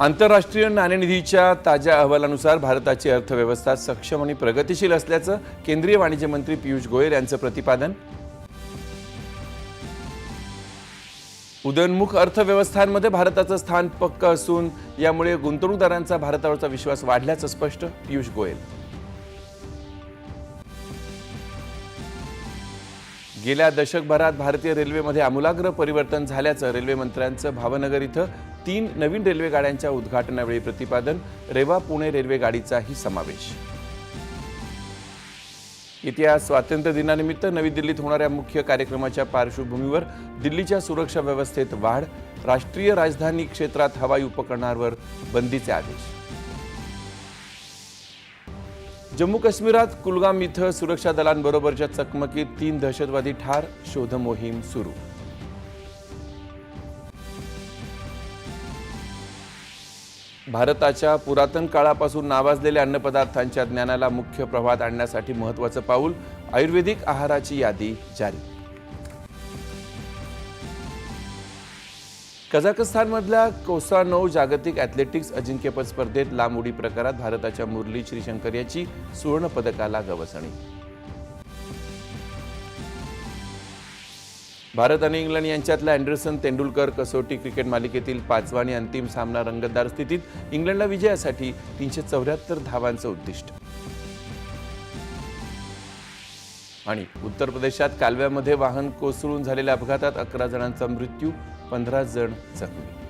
आंतरराष्ट्रीय नाणेनिधीच्या ताज्या अहवालानुसार भारताची अर्थव्यवस्था सक्षम आणि प्रगतिशील असल्याचं केंद्रीय वाणिज्य मंत्री पियुष गोयल यांचं प्रतिपादन. उदयोन्मुख अर्थव्यवस्थांमध्ये भारताचं स्थान पक्क असून यामुळे गुंतवणूकदारांचा भारतावरचा विश्वास वाढल्याचं स्पष्ट पियुष गोयल. गेल्या दशकभरात भारतीय रेल्वेमध्ये आमूलाग्र परिवर्तन झाल्याचं रेल्वेमंत्र्यांचं भावनगर इथं तीन नवीन रेल्वे गाड्यांच्या उद्घाटनावेळी प्रतिपादन रेवा पुणे रेल्वे गाडीचाही समावेश. इतिहास स्वातंत्र्य दिनानिमित्त नवी दिल्लीत होणाऱ्या मुख्य कार्यक्रमाच्या पार्श्वभूमीवर दिल्लीच्या सुरक्षा व्यवस्थेत वाढ राष्ट्रीय राजधानी क्षेत्रात हवाई उपकरणांवर बंदीचे आदेश. जम्मू काश्मीरात कुलगाम इथं सुरक्षा दलांबरोबरच्या चकमकीत तीन दहशतवादी ठार शोध मोहीम सुरू. भारताच्या पुरातन काळापासून नावाजलेल्या अन्नपदार्थांच्या ज्ञानाला मुख्य प्रवाहात आणण्यासाठी महत्वाचं पाऊल आयुर्वेदिक आहाराची यादी जारी. कझाकस्तानमधल्या कोसानोव जागतिक ॲथलेटिक्स अजिंक्यपद स्पर्धेत लांब उडी प्रकारात भारताच्या मुरली श्रीशंकर याची सुवर्णपदकाला गवसणी. भारत आणि इंग्लंड यांच्यातला अँडरसन तेंडुलकर कसोटी क्रिकेट मालिकेतील पाचवा आणि अंतिम सामना रंगतदार स्थितीत इंग्लंडला विजयासाठी तीनशे चौऱ्याहत्तर धावांचं उद्दिष्ट. आणि उत्तर प्रदेशात कालव्यामध्ये वाहन कोसळून झालेल्या अपघातात अकरा जणांचा मृत्यू पंधरा जण जखमी.